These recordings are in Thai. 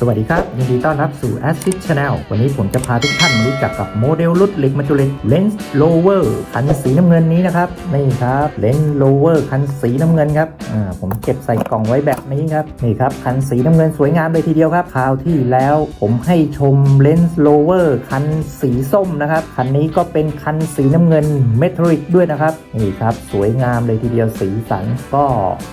สวัสดีครับ ยินดีต้อนรับสู่ Assist Channel วันนี้ผมจะพาทุกท่านมารู้จักกับโมเดลรุ่นเล็กมาจูเลนเลนส์โลเวอร์คันสีน้ำเงินนี้นะครับ นี่ครับเลนส์โลเวอร์คันสีน้ำเงินครับอ่าผมเก็บใส่กล่องไว้แบบนี้ครับ นี่ครับ คันสีน้ำเงินสวยงามเลยทีเดียวครับคราวที่แล้วผมให้ชมเลนส์โลเวอร์คันสีส้มนะครับ คันนี้ก็เป็นคันสีน้ำเงินเมทัลลิกด้วยนะครับ นี่ครับ สวยงามเลยทีเดียวสีสันก็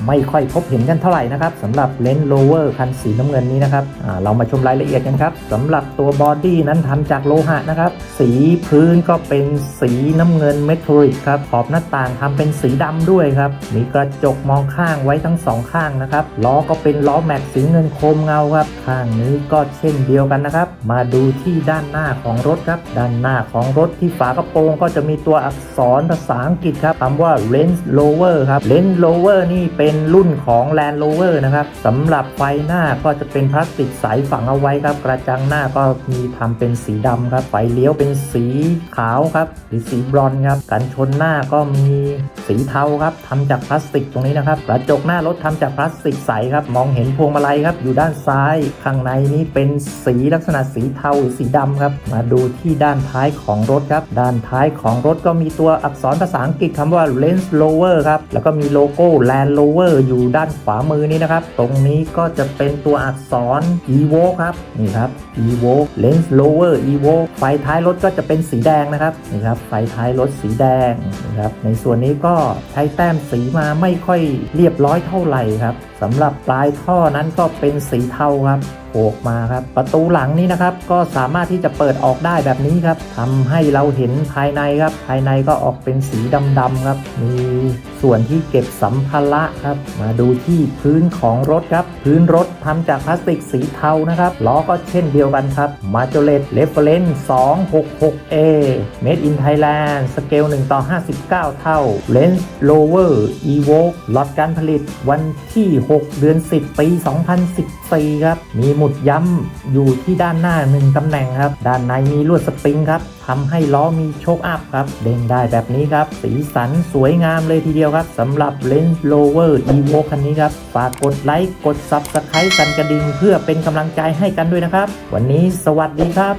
ไม่ค่อยพบเห็นกันเท่าไหร่นะครับสำหรับเลนส์โลเวอร์คันสีน้ำเงินนี้นะครับอ่าเรามาชมรายละเอียดกันครับสำหรับตัวบอดี้นั้นทำจากโลหะนะครับ สีพื้นก็เป็นสีน้ำเงินเมทัลลิกครับ ขอบหน้าต่างทำเป็นสีดำด้วยครับ มีกระจกมองข้างไว้ทั้งสองข้างนะครับล้อก็เป็นล้อแม็กสีเงินโครมเงาครับ ข้างนี้ก็เช่นเดียวกันนะครับ มาดูที่ด้านหน้าของรถครับ ด้านหน้าของรถที่ฝากระโปรงก็จะมีตัวอักษรภาษาอังกฤษครับคำว่า Range Rover ครับ Range Rover นี่เป็นรุ่นของ Land Rover นะครับสำหรับไฟหน้าก็จะเป็นพลาสติกใสฝังเอาไว้ครับ กระจังหน้าก็มีทำเป็นสีดำครับไฟเลี้ยวเป็นสีขาวครับ หรือสีบรอนครับ กันชนหน้าก็มีสีเทาครับทำจากพลาสติกตรงนี้นะครับ กระจกหน้ารถทำจากพลาสติกใสครับ มองเห็นพวงมาลัยครับ อยู่ด้านซ้าย ข้างในนี้เป็นสีลักษณะสีเทาหรือสีดำครับ มาดูที่ด้านท้ายของรถครับ ด้านท้ายของรถก็มีตัวอักษรภาษาอังกฤษคำว่า Range Rover ครับ แล้วก็มีโลโก้ Land Rover อยู่ด้านขวามือนี้นะครับ ตรงนี้ก็จะเป็นตัวอักษร Evo ครับนี่ครับ Evo lens lower Evo ไฟท้ายรถก็จะเป็นสีแดงนะครับนี่ครับไฟท้ายรถสีแดงนะครับในส่วนนี้ก็ใช้แต้มสีมาไม่ค่อยเรียบร้อยเท่าไหร่ครับ สำหรับปลายท่อนั้นก็เป็นสีเทาครับโผล่อกมาครับ ประตูหลังนี้นะครับ ก็สามารถที่จะเปิดออกได้แบบนี้ครับทำให้เราเห็นภายในครับ ภายในก็ออกเป็นสีดำๆครับ มีส่วนที่เก็บสัมภาระครับ มาดูที่พื้นของรถครับ พื้นรถทำจากพลาสติกสีเทานะครับล้อก็เช่นเดียวกันครับมาจเลตเรฟเฟรน 266A Made in Thailand สเกล1ต่อ 59 เท่า Lens Rover Evoque ล็อตการผลิตวันที่6 6 เดือน 10 ปี 2014 ครับ มีหมุดย้ำอยู่ที่ด้านหน้า 1 ตำแหน่งครับ ด้านในมีลวดสปริงครับทำให้ล้อมีโชคอัพครับ เด้งได้แบบนี้ครับ สีสันสวยงามเลยทีเดียวครับสำหรับ Lens Rover Evoque คันนี้ครับ ฝากกดไลค์ กด Subscribe สั่นกระดิ่งเพื่อเป็นกำลังใจให้กันด้วยนะครับ วันนี้สวัสดีครับ